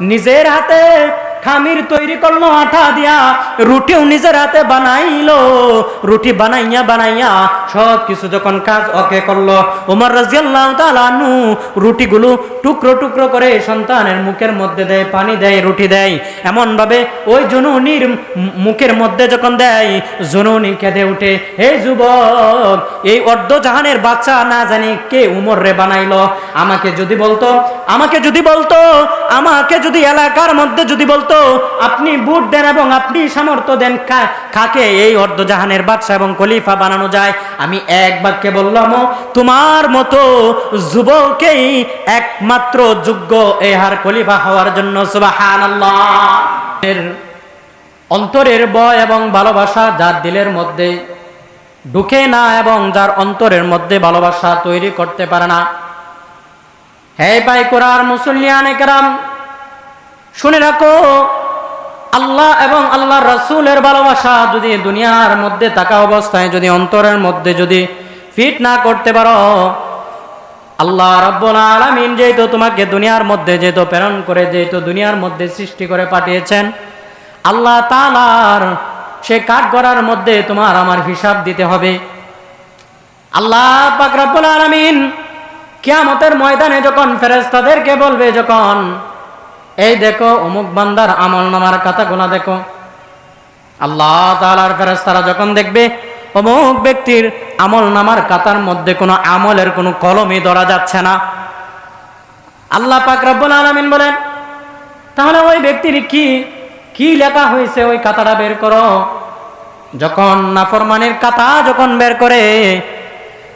নিজের হাতে খামির তৈরি করল আঠা দিয়া। রুটিও নিজের হাতে বানাইলো। রুটি বানাইয়া বানাইয়া সব কিছু যখন কাজ ওকে করল। ওমর রাজিয়াল্লাহু তাআলা আনহু রুটিগুলো টুকরো টুকরো করে সন্তানের মুখের মধ্যে দেয়, পানি দেয়, রুটি দেয়। এমন ভাবে ওই জননীর মুখের মধ্যে যখন দেয়, জননী কেঁদে উঠে, হে যুবক, এই অর্ধ জাহানের বাচ্চা না জানি কে উমর রে বানাইলো? আমাকে যদি বলতো, আমাকে যদি বলতো, আমাকে যদি এলাকার মধ্যে যদি বলতো আপনি বুট দেন এবং আপনি সামর্থ্য দেন কাকে এই অর্ধ জাহানের বাদশা এবং খলিফা বানানো যায়। আমি এক বাক্যে বললাম তোমার মতো যুবকেই একমাত্র যোগ্য এই হার খলিফা হওয়ার জন্য অন্তরের বয় এবং ভালোবাসা যার দিলের মধ্যে ঢুকে না এবং যার অন্তরের মধ্যে ভালোবাসা তৈরি করতে পারে না। হে ভাই কোরআর মুসল্লিয়ান একরাম শুনে রাখো, আল্লাহ এবং আল্লাহ রসুলের ভালোবাসা যদি দুনিয়ার মধ্যে থাকা অবস্থায়, যদি অন্তরের মধ্যে যদি ফিট না করতে পারো, আল্লাহ রব্বুল আলামিন যেহেতু তোমাকে দুনিয়ার মধ্যে যেহেতু প্রেরণ করে, যেহেতু দুনিয়ার মধ্যে সৃষ্টি করে পাঠিয়েছেন, আল্লাহ তালার সে কাঠ করার মধ্যে তোমার আমার হিসাব দিতে হবে। আল্লাহ পাক রব্বুল আলামিন কিয়ামতের ময়দানে যখন ফেরেস্তাদেরকে বলবে, যখন এই দেখো, অমুক বান্দার আমল নামার কথাগুলো দেখো। আল্লাহ তাআলার ফেরেশতারা যখন দেখবে, অমুক ব্যক্তির আমল নামার কাতার মধ্যে কোনো আমলের কোনো কলমই ধরা যাচ্ছে না। আল্লাহ পাক রব্বুল আলামিন বলেন, তাহলে ওই ব্যক্তির কি কি লেখা হয়েছে ওই কাতাটা বের করো? যখন নাফরমানির কাতা যখন বের করে,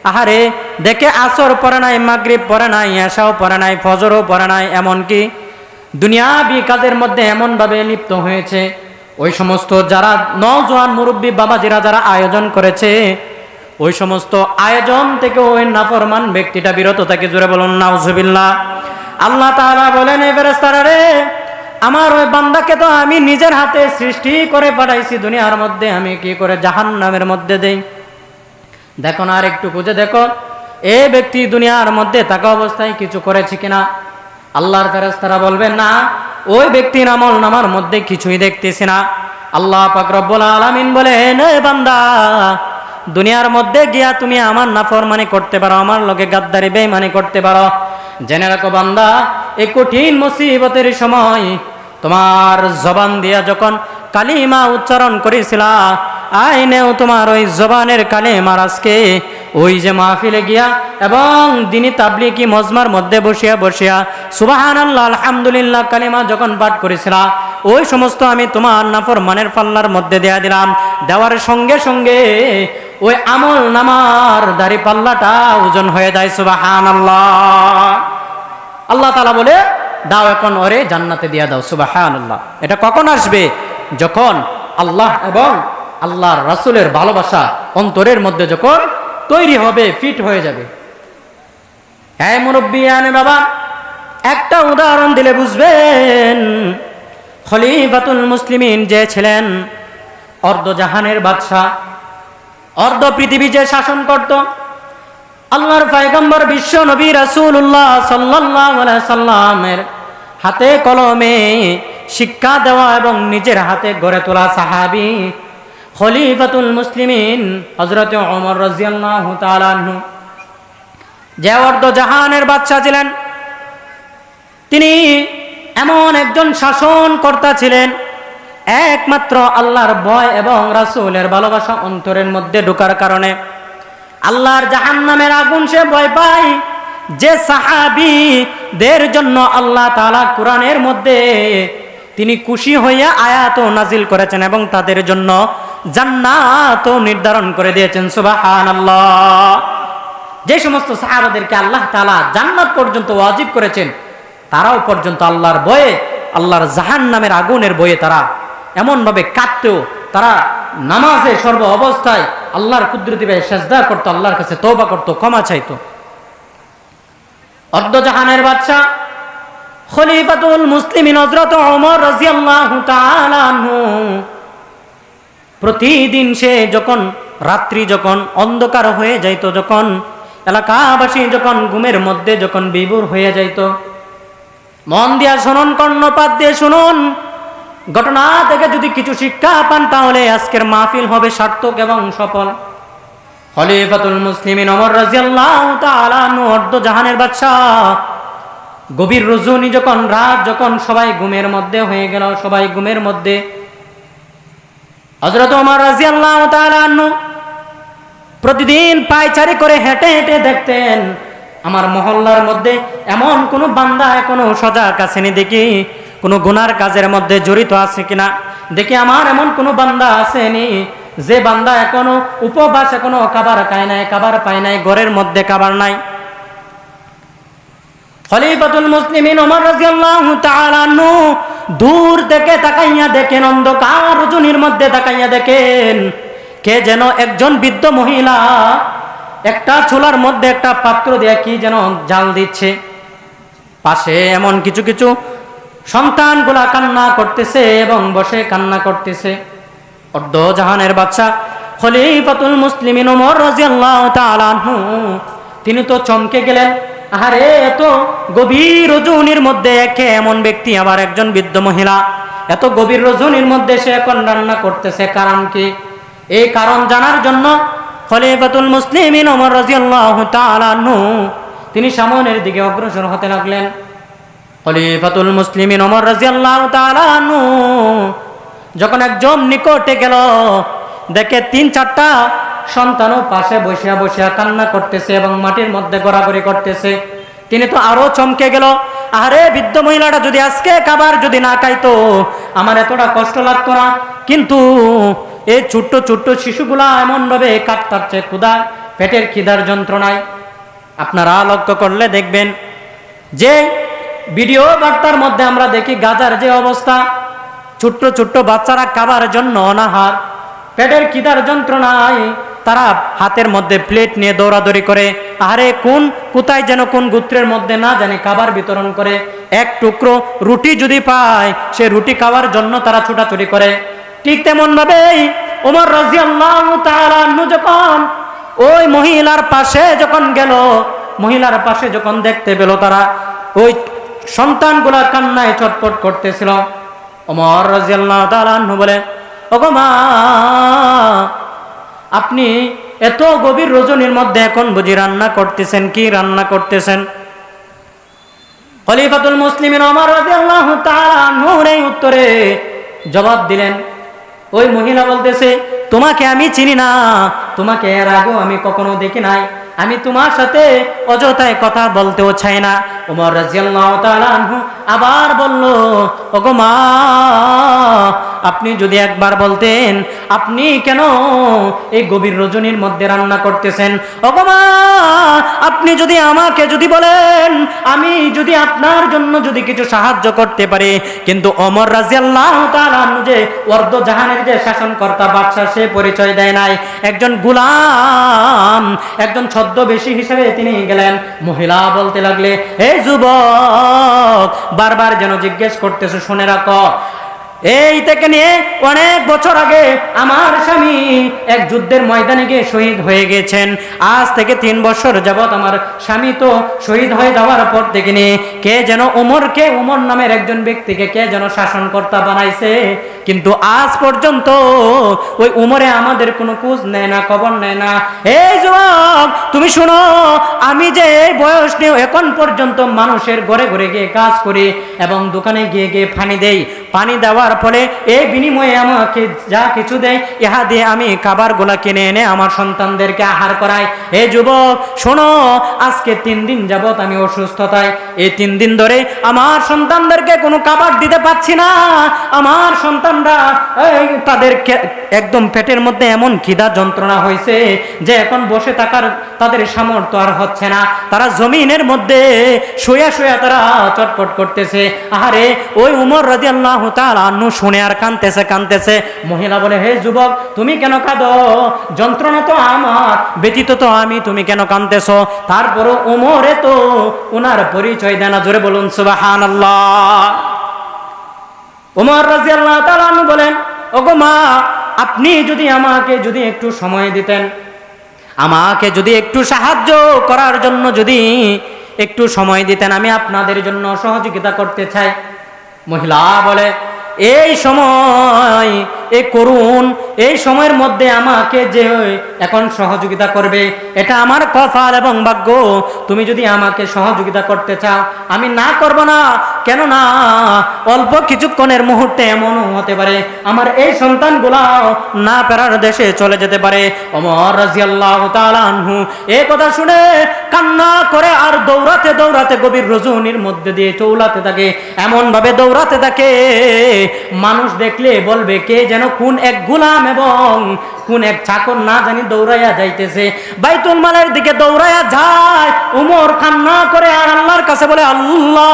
আহারে, দেখে আসর পরে নাই, মাগরিব পরে নাই এসাও পরে নাই, ফজরও পরে নাই এমনকি দুনিয়াবি কাজের মধ্যে এমনভাবে লিপ্ত হয়েছে। ওই সমস্ত যারা নজওয়ান মুরব্বী বাবাজিরা যারা আয়োজন করেছে, ওই সমস্ত আয়োজন থেকে ওই নাফরমান ব্যক্তিটা বিরত থাকে। জোরে বলুন, নাউজুবিল্লাহ। আল্লাহ তাআলা বলেন ফেরেশতারা রে, আমার ওই বান্দাকে তো আমি নিজের হাতে সৃষ্টি করে পাঠাইছি। দুনিয়ার মধ্যে আমি কি করে জাহান্নামের মধ্যে দেই? দেখো না আর একটু খুঁজে দেখো। এ ব্যক্তি দুনিয়ার মধ্যে থাকা অবস্থায় কিছু করেছে কিনা? আল্লাহর ফেরেশতারা বলবেন, না, ওই ব্যক্তির আমল নামার মধ্যে কিছুই দেখতেছি না। আল্লাহ পাক রব্বুল আলামিন বলেন, এ বান্দা, দুনিয়ার মধ্যে গিয়া তুমি আমার নাফর মানে করতে পারো, আমার লগে গাদ্দারি বেইমানি করতে পারো। জেনে রাখো বান্দা এই কঠিন মুসিবতের সময় তোমার জবান দিয়া যখন কালিমা উচ্চারণ করেছিলা, আইনেও তোমার ওই জবানের কালিমার আজকে ওই যে মাহফিলে গিয়া এবং দিনী তাবলিকি মজমার মধ্যে বসিয়া বসিয়া সুবাহান আল্লাহ আলহামদুলিল্লাহ কালিমা যখন পাঠ করেছিলা, ওই সমস্ত আমি তোমার নাফর মানের পাল্লার মধ্যে দেয়া দিলাম। দেওয়ার সঙ্গে সঙ্গে ওই আমল নামার দাড়ি পাল্লাটা ওজন হয়ে যায় সুবাহান আল্লাহ আল্লাহ তালা বলে, দাও এখন ওরে জান্নাতে দিয়া দাও সুবাহান আল্লাহ এটা কখন আসবে? যখন আল্লাহ এবং আল্লাহর রাসুলের ভালোবাসা অন্তরের মধ্যে যখন তৈরি হবে ফিট হয়ে যাবে। হ্যাঁ মুরব্বী আনে বাবা, একটা উদাহরণ দিলে বুঝবেন। খলিফাতুল মুসলিমিন যে ছিলেন, অর্ধজাহানের বাদশাহ, অর্ধ পৃথিবী যে শাসন করত, আল্লাহর পয়গম্বর বিশ্ব নবী রাসূলুল্লাহ সাল্লাল্লাহু আলাইহি সাল্লামের হাতে কলমে শিক্ষা দেওয়া এবং নিজের হাতে গড়ে তোলা সাহাবী খলিফাতুল মুসলিমিন হযরত ওমর রাদিয়াল্লাহু তাআলা আনহু। যে অর্ধ জাহানের বাদশা ছিলেন, তিনি এমন একজন শাসন কর্তা ছিলেন, একমাত্র আল্লাহর ভয় এবং রাসূলের ভালোবাসা অন্তরের মধ্যে ঢোকার কারণে। আল্লাহর জাহান্নামের আগুন সে ভয় পায়, যে সাহাবিদের জন্য আল্লাহ তাআলা কোরআনের মধ্যে তিনি খুশি হইয়া আয়াত নাজিল করেছেন এবং তাদের জন্য জান্নাত নির্ধারণ করে দিয়েছেন, সুবহানাল্লাহ। যে সমস্ত সাহাবাদেরকে আল্লাহ তাআলা জান্নাত পর্যন্ত ওয়াজিব করেছেন, তারাও পর্যন্ত আল্লাহর বয়ে, আল্লাহর জাহান্নামের আগুনের বয়ে তারা এমনভাবে কাঁদতেও, তারা নামাজে সর্ব অবস্থায় আল্লাহর কুদরতি ভাই সেজদা করতো, আল্লাহর কাছে তৌবা করতো, ক্ষমা চাইতো। অর্ধজাহানের বাচ্চা খলিফাতুল মুসলিমিন হযরত ওমর রাদিয়াল্লাহু তাআলা আনহু প্রতিদিন সে যখন, রাত্রি যখন অন্ধকার হয়ে যাইতো, যখন এলাকাবাসী যখন ঘুমের মধ্যে যখন বিভোর হয়ে যাইত, মন দিয়া শুনুন, কর্ণপাত দিয়ে শুনুন, ঘটনা থেকে যদি কিছু শিক্ষা পান, তাহলে আজকের মাহফিল হবে সার্থক এবং সফল। খলিফাতুল মুসলিমিন ওমর রাজিয়াল্লাহু তাআলা অর্ধ জাহানের বাদশাহ। গভীর রজনী যখন, রাত যখন সবাই ঘুমের মধ্যে হয়ে গেল, সবাই ঘুমের মধ্যে হযরত ওমর রাজিয়াল্লাহু তাআলা আনহু প্রতিদিন পায়চারি করে হেঁটে হেঁটে দেখতেন, আমার মহল্লার মধ্যে এমন কোনো বান্দা এখনও সজাগ আসেনি দেখি, কোনো গুনার কাজের মধ্যে জড়িত আছে কিনা? দেখি আমার এমন কোনো বান্দা আসেনি যে বান্দা এখনও উপবাস, এখনও কাবার খায় নাই কাবার পায় নাই, ঘরের মধ্যে কাবার নাই। খলিফাতুল মুসলিমিন ওমর রাদিয়াল্লাহু তাআলা আনহু দূর থেকে তাকাইয়া দেখেন, অন্ধকার রজনীর মধ্যে তাকাইয়া দেখেন, কে যেন একজন বৃদ্ধ মহিলা একটা চুলার মধ্যে একটা পাত্র দিয়ে কি যেন জাল দিচ্ছে। পাশে এমন কিছু কিছু সন্তানগুলা কান্না করতেছে এবং বসে কান্না করতেছে। অর্ধ জাহানের বাচ্চা খলিফাতুল মুসলিমিন ওমর তিনি তো চমকে গেলেন। আরে এত গভীর রজনীর মধ্যে একে এমন ব্যক্তি আবার একজন বৃদ্ধ মহিলা। এত গভীর রজনীর মধ্যে সে এখন রান্না করতেছে, কারণ কি? এই কারণ জানার জন্য খলিফাতুল মুসলিমিন ওমর রাদিয়াল্লাহু তাআলা নু তিনি সামনের দিকে অগ্রসর হতে লাগলেন। খলিফাতুল মুসলিমিন ওমর রাদিয়াল্লাহু তাআলা নু যখন একজন নিকটে গেল, দেখে তিন চারটা সন্তানও পাশে বসিয়া বসিয়া কান্না করতেছে এবং মাটির মধ্যে গড়াগড়ি করতেছে। তিনি তো আরও চমকে গেল আরে বৃদ্ধ মহিলাটা যদি আজকে খাবার যদি না খাইতো, আমার এতটা কষ্ট লাগতো না। কিন্তু এই ছোট্ট ছোট্ট শিশুগুলা এমন ভাবে কাটতাচ্ছে ক্ষুদা পেটের খিদার যন্ত্রণায়। আপনারা লক্ষ্য করলে দেখবেন যে ভিডিও বার্তার মধ্যে আমরা দেখি, গাজার যে অবস্থা, ছোট্ট ছোট্ট বাচ্চারা খাবার জন্য অনাহার, পেটের খিদার যন্ত্রণায় তারা হাতের মধ্যে প্লেট নিয়ে দৌড়াদৌড়ি করে আরে কোন, কোথায় যেন কোন গোত্রের মধ্যে না জানি খাবার বিতরণ করে। এক টুকরো রুটি যদি পায়, সে রুটি খাওয়ার জন্য তারা ছোটাছুটি করে। ঠিক তেমন ভাবেই ওমর তাআলা আনহু যখন ওই মহিলার পাশে যখন গেল, মহিলার পাশে যখন দেখতে পেল তারা, ওই সন্তানগুলা কান্নায় চটপট করতেছিল। ওমর তাআলা আনহু বলে, ওগো মা আপনি এত গভীর রজনীর মধ্যে এখন বুঝি রান্না করতেছেন, কি রান্না করতেছেন? খলিফাতুল মুসলিমিন নূর এই উত্তরে জবাব দিলেন, ওই মহিলা বলতেছে, তোমাকে আমি চিনি না, তোমাকে এর আগেও আমি কখনো দেখি নাই। আমি তোমার সাথে অযথায় কথা বলতেও চাই না। ওমর রাজিয়াল্লাহু আবার বলল, ওগো মা, আপনি যদি একবার বলতেন, আপনি কেন এই গভীর রজনীর মধ্যে রান্না করতেছেন? ওগো মা, আপনি যদি আমাকে যদি বলেন, আমি যদি আপনার জন্য যদি কিছু সাহায্য করতে পারি। কিন্তু অমর রাজিয়াল্লাহু তাআলা যে অর্ধ জাহানের যে শাসনকর্তা, বাদশাহ সে পরিচয় দেয় নাই। একজন গুলাম, একজন ছদ্মবেশী হিসেবে তিনি গেলেন। মহিলা বলতে লাগলে, হে যুবক, বারবার যেন জিজ্ঞেস করতেছে, শুনে রাখো। এই থেকে নিয়ে অনেক বছর আগে আমার স্বামী এক যুদ্ধের ময়দানে গিয়ে শহীদ হয়ে গেছেন। আজ থেকে তিন বছর যাবৎ আমার স্বামী তো শহীদ হয়ে যাওয়ার পর থেকে নিয়ে কে যেন উমরকে উমর নামের একজন ব্যক্তিকে কে যেন শাসনকর্তা বানাইছে। কিন্তু আজ পর্যন্ত ওই উমরে আমাদের কোনো খোঁজ নেয় না, খবর নেয় না। এই যুবক, তুমি শুনো, আমি যে এই বয়স নিয়েও এখন পর্যন্ত মানুষের ঘরে ঘরে গিয়ে কাজ করি এবং দোকানে গিয়ে গিয়ে পানি দেই, পানি দেওয়ার ফলে এই বিনিময়ে আমাকে যা কিছু দেয়, ইহা দিয়ে আমি খাবার গোলা কিনে এনে আমার সন্তানদেরকে আহার করাই। এই যুবক, শোনো, আজকে তিন দিন যাবত আমি অসুস্থতায়। এই তিন দিন ধরে আমার সন্তানদেরকে কোনো খাবার দিতে পারছি না। আমার সন্তানরা, এই তাদেরকে একদম পেটের মধ্যে এমন খিদা যন্ত্রণা হয়েছে যে এখন বসে থাকার তাদের সামর্থ্য আর হচ্ছে না। তারা জমিনের মধ্যে শুয়া শুয়া তারা চটপট করতেছে। আরে ওই উমর রাজি আল্লাহ তালু শুনে আর কানতেছে কানতেছে মহিলা বলে, হে যুবক, তুমি কেন কাঁদো? যন্ত্রণা তো আমার, ব্যতীত তো আমি, তুমি কেন কানতেছ তারপরও উমরে তো ওনার পরিচয় দেয় না। জোরে বলুন সুবাহান আল্লাহ উমর রাজি আল্লাহ বলেন, ওগো মা, আপনি যদি আমাকে যদি একটু সময় দিতেন, আমাকে যদি একটু সাহায্য করার জন্য যদি একটু সময় দিতেন, আমি আপনাদের জন্য সহযোগিতা করতে চাই। মহিলা বলে এই সময় এ করুন এই সময়ের মধ্যে আমাকে যে এখন সহযোগিতা করবে, এটা আমার কফাল এবং ভাগ্য। তুমি যদি আমাকে সহযোগিতা করতে চাও, আমি না করব না। কেন না অল্প কিছুক্ষণের মুহূর্তে এমনও হতে পারে, আমার এই সন্তানগুলাও না পেরার দেশে চলে যেতে পারে। অমর রাজিয়াল্লাহ তালানহু এ কথা শুনে কান্না করে আর দৌড়াতে দৌড়াতে গভীর রজনীর মধ্যে দিয়ে চৌলাতে থাকে। এমন ভাবে দৌড়াতে থাকে, মানুষ দেখলে বলবে, কে যেন কোন এক গুলাম এবং কোন এক চাকর না জানি দৌড়াইয়া যাইতেছে। বাইতুল মালের দিকে দৌড়াইয়া যায় উমর কান্না করে আর আল্লাহর কাছে বলে, আল্লাহ,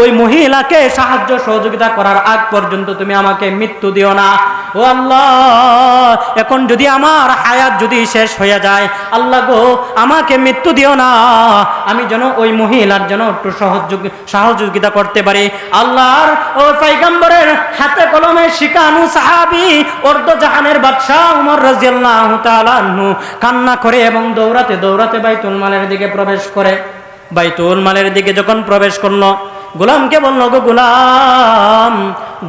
ওই মহিলাকে সাহায্য সহযোগিতা করার আগ পর্যন্ত তুমি আমাকে মৃত্যু দিও না। ও আল্লাহ, এখন যদি আমার হায়াত যদি শেষ হয়ে যায়, আল্লাহ গো, আমাকে মৃত্যু দিও না। আমি যেন ওই মহিলার জন্য একটু সহযোগ, সহযোগিতা করতে পারি। আল্লাহর ও পাইগাম্বরের হাতে কলমে শিকানু সাহাবি, অর্ধ জাহানের বাদশাহ উমর রাজিয়াল্লাহু তাআলা কান্না করে এবং দৌড়াতে দৌড়াতে বাইতুল মালের দিকে প্রবেশ করে। বাইতুল মালের দিকে যখন প্রবেশ করল, গোলামকে বলল, গো গোলাম,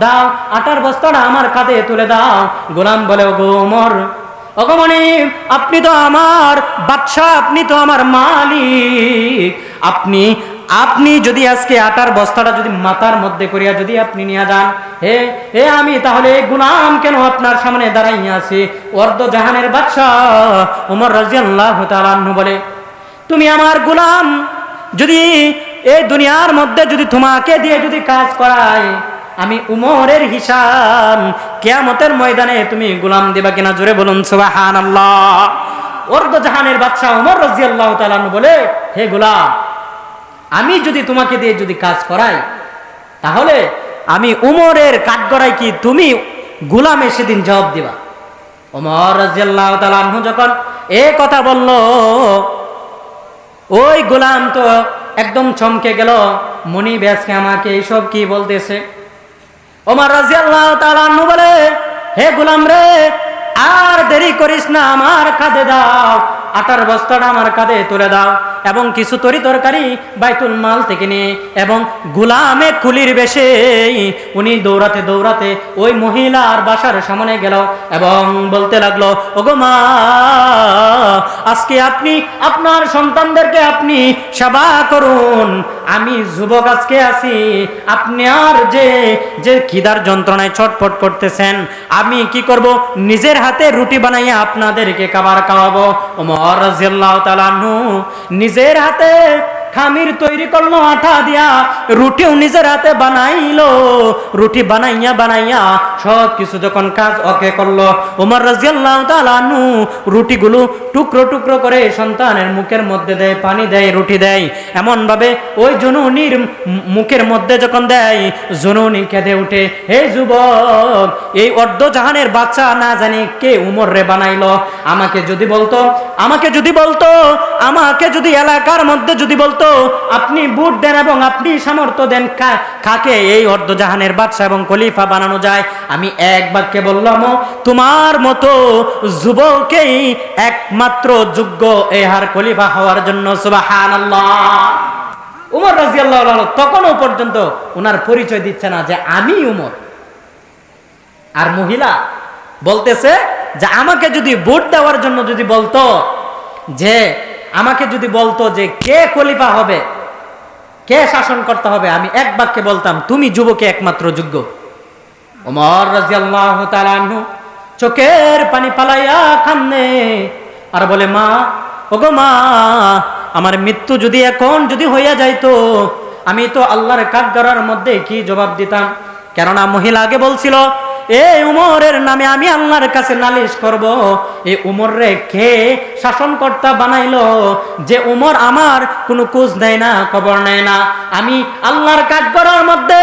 দাও, আটার বস্তাটা আমার কাঁধে তুলে দাও। গোলাম বলে গো ওমর অগমণি আপনি তো আমার বাদশাহ, আপনি তো আমার মালিক। আপনি আপনি যদি আজকে আটার বস্তাটা যদি মাথার মধ্যে করিয়া যদি আপনি নিয়ে যান, হে হে আমি তাহলে গুলাম কেন আপনার সামনে দাঁড়াইয়া আছি? অর্ধ জাহানের বাদশাহ ওমর রাজিয়াল্লাহু তাআলা আনহু বলে তুমি আমার গুলাম। যদি এই দুনিয়ার মধ্যে যদি তোমাকে দিয়ে যদি কাজ করায়, আমি উমরের হিসাব কেয়ামতের ময়দানে তুমি গুলাম দিবা কিনা? জোরে বলুন সুবাহান আল্লাহ অর্ধ জাহানের বাদশাহ উমর রাজি আল্লাহ বলে, হে গোলাম, আমি যদি তোমাকে দিয়ে যদি কাজ করাই, তাহলে আমি উমরের কাঠগড়াই কি তুমি গুলামে সেদিন জবাব দিবা? ওমর রাজিয়াল্লাহ তালাহু যখন এ কথা বলল ওই গোলাম তো একদম চমকে গেল। মনি ব্যাসকে আমাকে এইসব কি বলতেছে? ওমর রাজিয়াল্লাহ তালাহু বলে, হে গোলাম রে, আর দেরি করিস না, আমার কাঁধে দাও। আটার বস্তাটা আমার কাঁধে তুলে দাও এবং কিছু তরি তরকারি বাইতুল মাল থেকে নিয়ে এবং গুলামে কুলির বেশে। উনি দৌড়াতে দৌড়াতে ওই মহিলার বাসার সামনে গেল এবং বলতে লাগল, ওগো মা, আজকে আপনি, আপনার সন্তানদেরকে আপনি সেবা করুন। আমি যুবক আজকে আছি। আপনি আর যে যে খিদার যন্ত্রণায় ছটফট করতেছেন, আমি কি করব? নিজের হাতে রুটি বানাইয়া আপনাদেরকে খাবার খাওয়াবো। ওমর রাজিয়াল্লাহু তাআলা নিজের হাতে খামির তৈরি করল আঠা দিয়া। রুটিও নিজের হাতে বানাইলো। রুটি বানাইয়া বানাইয়া সব কিছু যখন কাজ ওকে করল। ওমর রাজিয়াল্লাহু তাআলা আনহু রুটিগুলো টুকরো টুকরো করে সন্তানের মুখের মধ্যে দেয়, পানি দেয়, রুটি দেয়। এমন ভাবে ওই জননীর মুখের মধ্যে যখন দেয়, জননী কেঁদে উঠে, হে যুবক, এই অর্ধ জাহানের বাচ্চা না জানি কে উমর রে বানাইলো? আমাকে যদি বলতো, আমাকে যদি বলতো, আমাকে যদি এলাকার মধ্যে যদি বলতো আপনি বুট দেন এবং আপনি সামর্থ্য দেন কাকে এই অর্ধ জাহানের বাদশা এবং খলিফা বানানো যায়। আমি এক বাক্যে বললাম, তোমার মতো যুবকেই একমাত্র যোগ্য এহার খলিফা হওয়ার জন্য সুবহানাল্লাহ। উমর রাজিয়াল্লাহ তখনও পর্যন্ত ওনার পরিচয় দিচ্ছে না যে আমি উমর। আর মহিলা বলতেছে যে, আমাকে যদি ভোট দেওয়ার জন্য যদি বলতো যে আমাকে যদি বলতো যে কে খলিফা হবে, কে শাসন করতে হবে, আমি এক বাক্যে বলতাম, তুমি যুবকে একমাত্র যোগ্য। ওমর রাজিয়াল্লাহু তাআলা চোখের পানি পালাইয়া কান্নে আর বলে, মা, ওগো মা, আমার মৃত্যু যদি এখন যদি হইয়া যাইতো, আমি তো আল্লাহর কাঠগড়ার মধ্যে কি জবাব দিতাম? কেননা মহিলা আগে বলছিল এই উমরের নামে আমি আল্লাহর কাছে নালিশ করব। এই উমর রে কে শাসনকর্তা বানাইলো? যে উমর আমার কোনো কোজ নেয় না, খবর নেয় না। আমি আল্লাহর করার মধ্যে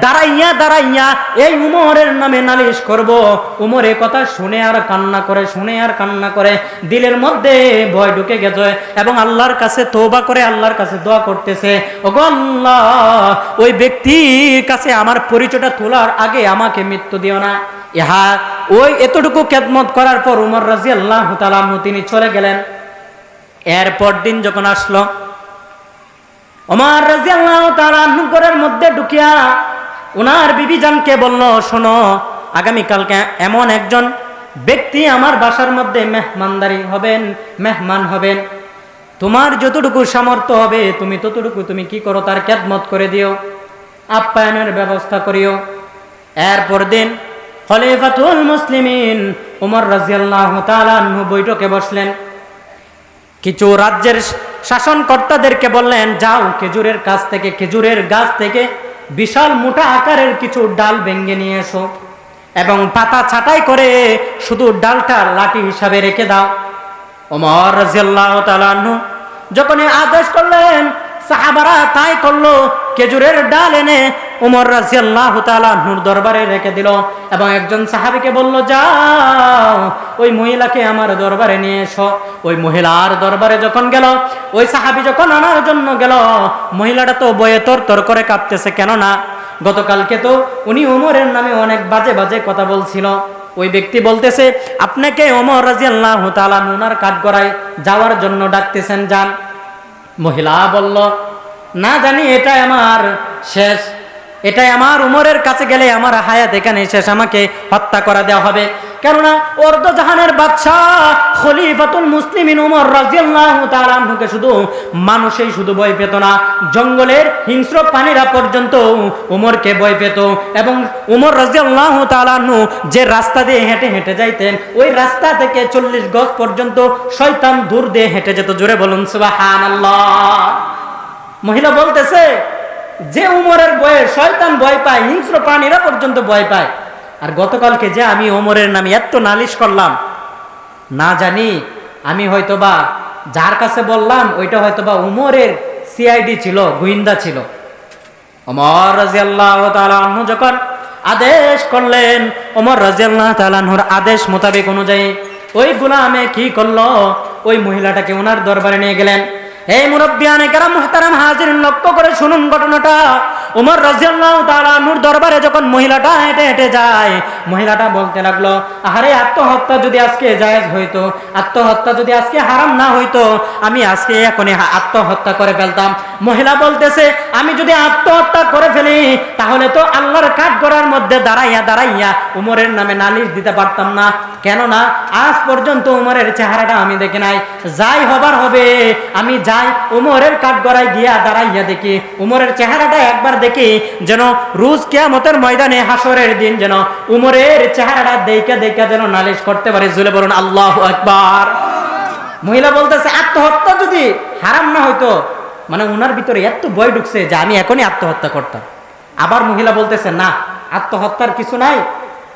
দাঁড়াইয়া দাঁড়াইয়া এই উমরের নামে নালিশ করব। উমর এ কথা শুনে আর কান্না করে, শুনে আর কান্না করে, দিলের মধ্যে ভয় ঢুকে গেছে এবং আল্লাহর কাছে তোবা করে আল্লাহর কাছে দোয়া করতেছে। ওগো আল্লাহ, ওই ব্যক্তির কাছে আমার পরিচয়টা তোলার আগে আমাকে মৃত্যু দিও না। না, ইহা ওই এতটুকু খেদমত করার পর উমর রাজি আল্লাহ তিনি চলে গেলেন। এরপর দিন যখন আসলো ওমর রাজিয়াল্লাহু তাআলা ঘরের মধ্যে ঢুকিয়া ওনার বিবি জানকে বলল, শোনো, আগামীকালকে এমন একজন ব্যক্তি আমার বাসার মধ্যে মেহমানদারি হবেন, মেহমান হবেন। তোমার যতটুকু সামর্থ্য হবে, তুমি ততটুকু তুমি কি করো, তার ক্যাদমত করে দিও, আপ্যায়নের ব্যবস্থা করিও। এরপর দিন খলিফাতুল মুসলিমিন উমর রাজিয়াল্লাহ তালাহু বৈঠকে বসলেন। কিছু রাজ্যের শাসনকর্তাদেরকে বললেন, যাও খেজুরের কাছ থেকে, খেজুরের গাছ থেকে বিশাল মোটা আকারের কিছু ডাল ভেঙ্গে নিয়ে এসো এবং পাতা ছাটাই করে শুধু ডালটা লাঠি হিসাবে রেখে দাও। ওমর রাজিয়াল্লাহ তালাহু যখন আদেশ করলেন, সাহাবারা তাই করল, খেজুরের ডাল এনে উমর রাজিয়াল্লাহ তালাহুর দরবারে রেখে দিল এবং একজন সাহাবিকে বলল, যাও, ওই মহিলাকে আমার দরবারে নিয়ে এসো। ওই মহিলার দরবারে যখন গেল, ওই সাহাবি যখন আনার জন্য গেল, মহিলাটা তো বয়ে তর তর করে কাঁপতেছে, কেননা গতকালকে তো উনি উমরের নামে অনেক বাজে বাজে কথা বলছিল। ওই ব্যক্তি বলতেছে, আপনাকে অমর ওমর রাজিয়াল্লাহ তালা নুনার কাঠ গড়ায় যাওয়ার জন্য ডাকতেছেন, যান। মহিলা বলল, না জানি, এটাই আমার শেষ এটাই আমার উমরের কাছে গেলে আমার হায়াত এখানে শেষ, আমাকে হত্যা করা দেওয়া হবে। কেননা অর্ধ জাহানের বাদশাহ খলিফাতুল মুসলিমিন উমর রাজিয়াল্লাহু তাআলা আনহুকে শুধু মানুষই শুধু ভয় পেত না, জঙ্গলের হিংস্র প্রাণীরা পর্যন্ত উমরকে ভয় পেত এবং উমর রাজিয়াল্লাহু তাআলা আনহু যে রাস্তা দিয়ে হেঁটে হেঁটে যাইতেন, ওই রাস্তা থেকে চল্লিশ গজ পর্যন্ত শয়তান দূর দিয়ে হেঁটে যেত। জোরে বলুন, সুবহানাল্লাহ। মহিলা বলতেছে যে উমরের বয়ে শয়তান ভয় পায়, হিংস্র প্রাণীরা পর্যন্ত ভয় পায়। আর গতকালকে যে আমি ওমরের নামে এত নালিশ করলাম, না জানি আমি হয়তোবা যার কাছে বললাম, ওইটা হয়তোবা উমরের সিআইডি ছিল গুইন্দা ছিল। ওমর রাজিয়াল্লাহ তাআলাহু যখন আদেশ করলেন ওমর রাজিয়াল্লাহ তাআলাহুর আদেশ মোতাবেক অনুযায়ী, ওই গুলামে কি করল? ওই মহিলাটাকে ওনার দরবারে নিয়ে গেলেন। এই মুরব্বিয়ানে কারা মোহতারাম হাজির লক্ষ্য করে শুনুন ঘটনাটা। উমর রাজিয়াল্লাহু তাআলা নূর দরবারে যখন মহিলাটা হেঁটে হেঁটে যায়, মহিলাটা বলতে লাগল আরে আত্মহত্যা যদি আজকে জায়েজ হইতো, আত্মহত্যা যদি আজকে হারাম না হইতো, আমি আজকে এখনই আত্মহত্যা করে ফেলতাম। মহিলা বলতেছে, আমি যদি আত্মহত্যা করে ফেলি, তাহলে তো আল্লাহর কাঠ গড়ার মধ্যে দাঁড়াইয়া দাঁড়াইয়া উমরের নামে নালিশ দিতে পারতাম না। কেননা, আজ পর্যন্ত উমরের চেহারাটা আমি দেখি নাই। যাই হবার হবে, আমি যাই উমরের কাঠ গড়ায় গিয়া দাঁড়াইয়া দেখি। উমরের চেহারাটা একবার দেখি যেন রুজ কেয়ামতের ময়দানে হাসরের দিন যেন উমরের চেহারাটা দেখে দেখে যেন নালিশ করতে পারে। জুলে বলুন, আল্লাহ একবার মহিলা বলতেছে, আত্মহত্যা যদি হারাম না হইতো মানে উনার ভিতরে এত ভয় ঢুকছে যে আমি এখনই আত্মহত্যা করতাম। আবার মহিলা বলতেছে, না, আত্মহত্যার কিছু নাই।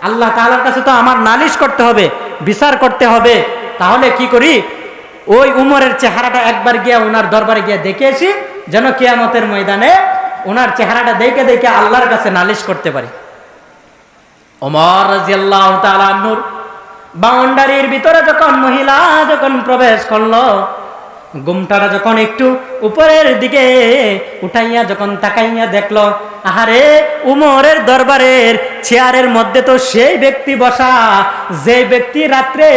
আল্লাহ তাআলার কাছে তো আমার নালিশ করতে হবে, বিচার করতে হবে। তাহলে কি করি? ওই উমরের চেহারাটা একবার গিয়া ওনার দরবারে গিয়া দেখে আসি, যেন কেয়ামতের ময়দানে ওনার চেহারাটা দেখে দেখে আল্লাহর কাছে নালিশ করতে পারি। ওমর বাউন্ডারির ভিতরে যখন মহিলা যখন প্রবেশ করল যখন একটু উপরের দিকে উঠাইয়া যখন তাকাইয়া দেখল, আহারে, উমরের দরবারের চেয়ারের মধ্যে তো সেই ব্যক্তি বসা, যে ব্যক্তি রাত্রে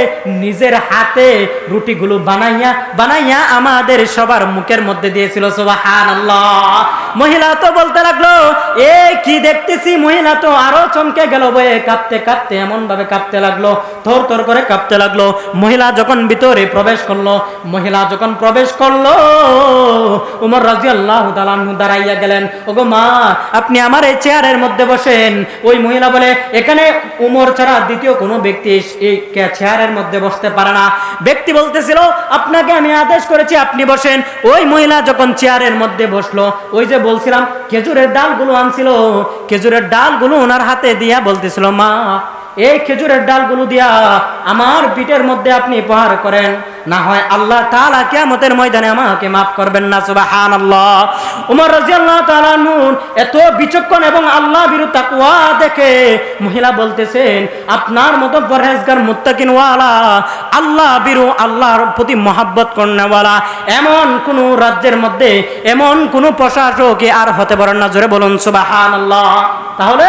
নিজের হাতে রুটিগুলো বানাইয়া বানাইয়া আমাদের সবার মুখের মধ্যে দিয়েছিল সুবাহান মহিলা তো বলতে লাগল, এ, কি দেখতেছি? মহিলা তো আরও চমকে গেল, বয়ে কাঁপতে কাঁপতে এমন ভাবে কাঁপতে লাগল, থর থর করে কাঁপতে লাগল। মহিলা যখন ভিতরে প্রবেশ করল, মহিলা যখন প্রবেশ করল, উমর রাজি আল্লাহ দাঁড়াইয়া গেলেন, ওগো মা, আপনি আমার এই চেয়ারের মধ্যে বসেন। ওই মহিলা বলে, এখানে উমর ছাড়া দ্বিতীয় কোনো ব্যক্তি এই চেয়ারের মধ্যে বসতে পারে না। ব্যক্তি বলতেছিল, আপনাকে আমি আদেশ করেছি আপনি বসেন। ওই মহিলা যখন চেয়ারের মধ্যে বসল, ওই যে বলছিলাম খেজুরের ডালগুলো আনছিল খেজুরের ডালগুলো ওনার হাতে দিয়া বলতেছিল মা এই খেজুরের ডালগুলো দিয়া আমার পিঠের মধ্যে আপনি প্রহার করেন। না হয় আল্লাহ তাআলা কিয়ামতের ময়দানে আমাকে মাফ করবেন না, সুবহানাল্লাহ। উমর রাদিয়াল্লাহু তাআলা নুন এত বিচক্ষণ এবং আল্লাহ বিরু তাকওয়া দেখে মহিলা বলতেছেন, আপনার মতো পরহেজগার মুত্তাকিন ওয়ালা আল্লাহ বিরু আল্লাহর প্রতি মহাব্বত করনেওয়ালা, এমন কোন রাজ্যের মধ্যে এমন কোন প্রশাসক আর হতে পারেন না। জোরে বলুন, সুবহানাল্লাহ। তাহলে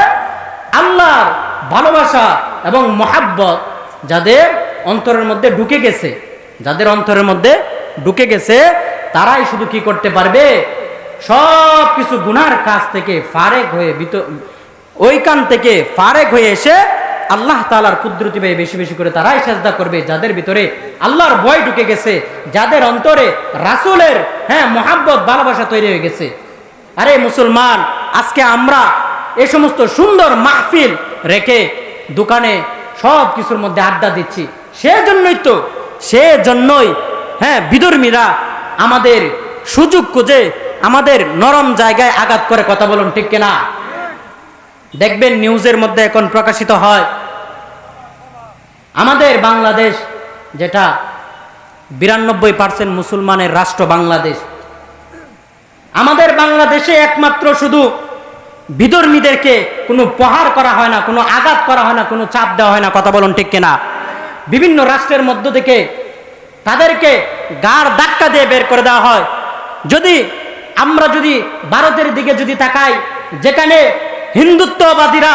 আল্লাহর ভালোবাসা এবং মহাব্বত যাদের অন্তরের মধ্যে ঢুকে গেছে, যাদের অন্তরের মধ্যে ঢুকে গেছে, তারাই শুধু কি করতে পারবে? সব কিছু গুনার কাজ থেকে ফারেক হয়ে বিত- ওইখান থেকে ফারেক হয়ে এসে আল্লাহ তালার কুদরতি ভাই বেশি বেশি করে তারাই সেজদা করবে, যাদের ভিতরে আল্লাহর ভয় ঢুকে গেছে, যাদের অন্তরে রাসুলের হ্যাঁ মোহাব্বত, ভালোবাসা তৈরি হয়ে গেছে। আরে মুসলমান, আজকে আমরা এ সমস্ত সুন্দর মাহফিল রেখে দোকানে সব কিছুর মধ্যে আড্ডা দিচ্ছি। সেজন্যই তো, সেজন্যই হ্যাঁ বিদর্মীরা আমাদের সুযোগ খুঁজে আমাদের নরম জায়গায় আঘাত করে কথা বলুন ঠিক কিনা? দেখবেন নিউজের মধ্যে এখন প্রকাশিত হয়, আমাদের বাংলাদেশ যেটা বিরানব্বই পার্সেন্ট মুসলমানের রাষ্ট্র বাংলাদেশ, আমাদের বাংলাদেশে একমাত্র শুধু বিধর্মীদেরকে কোনো প্রহার করা হয় না, কোনো আঘাত করা হয় না, কোনো চাপ দেওয়া হয় না, কথা বলুন ঠিক কিনা? বিভিন্ন রাষ্ট্রের মধ্য থেকে তাদেরকে গার ধাক্কা দিয়ে বের করে দেওয়া হয়। যদি আমরা যদি ভারতের দিকে যদি তাকাই, যেখানে হিন্দুত্ববাদীরা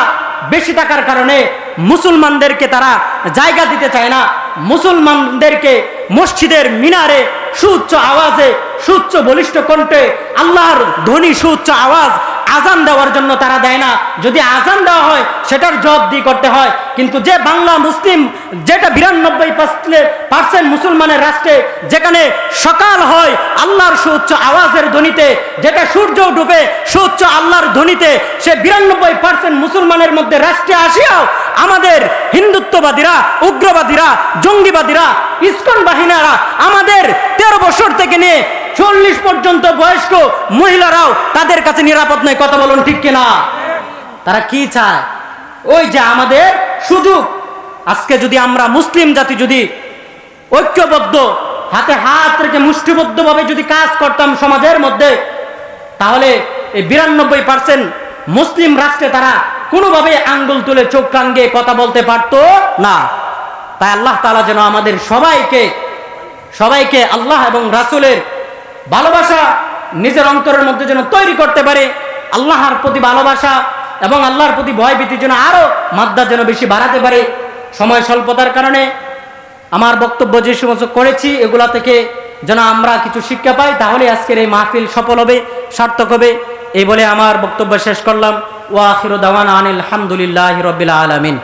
বেশি থাকার কারণে মুসলমানদেরকে তারা জায়গা দিতে চায় না, মুসলমানদেরকে মসজিদের মিনারে সুউচ্চ আওয়াজে, সুউচ্চ বলিষ্ঠ কণ্ঠে, আল্লাহর ধ্বনি, সুউচ্চ আওয়াজ আজান দেওয়ার জন্য তারা দেয় না। যদি আজান দেওয়া হয়, সেটার জবাব দিয়ে করতে হয়। কিন্তু যে বাংলা মুসলিম, যেটা বিরানব্বই পার্সেন্ট মুসলমানের রাষ্ট্রে, যেখানে সকাল হয় আল্লাহর সুউচ্চ আওয়াজের ধ্বনিতে, যেটা সূর্য ডুবে সুউচ্চ আল্লাহর ধ্বনিতে, সে বিরানব্বই পার্সেন্ট মুসলমানের মধ্যে রাষ্ট্রে আসিয়াও আমাদের হিন্দুত্ববাদীরা, উগ্রবাদীরা, জঙ্গিবাদীরা, ইস্কন বাহিনীরা আমাদের তেরো বছর থেকে নিয়ে চল্লিশ পর্যন্ত বয়স্ক মহিলারাও তাদের কাছে নিরাপদ নয়, কথা বলুন ঠিক কিনা? তারা কি চায়? ওই যে আমাদের সুযোগ। আজকে যদি আমরা মুসলিম জাতি যদি ঐক্যবদ্ধ, হাতে হাত রেখে মুষ্টিবদ্ধভাবে যদি কাজ করতাম সমাজের মধ্যে, তাহলে এই বিরানব্বই পার্সেন্ট মুসলিম রাষ্ট্রে তারা কোনোভাবে আঙ্গুল তুলে চোখ রাঙ্গে কথা বলতে পারতো না। তাই আল্লাহ তালা যেন আমাদের সবাইকে সবাইকে আল্লাহ এবং রাসূলের ভালোবাসা নিজের অন্তরের মধ্যে যেন তৈরি করতে পারে, আল্লাহর প্রতি ভালোবাসা এবং আল্লাহর প্রতি ভয় ভীতির জন্য আরও মাদ্দা যেন বেশি বাড়াতে পারে। সময় স্বল্পতার কারণে আমার বক্তব্য যে সমস্ত করেছি, এগুলা থেকে যেন আমরা কিছু শিক্ষা পাই, তাহলে আজকের এই মাহফিল সফল হবে, সার্থক হবে। এই বলে আমার বক্তব্য শেষ করলাম। ওয়াখির দাওয়ান আনিল আলহামদুলিল্লাহ রবিল আলমিন।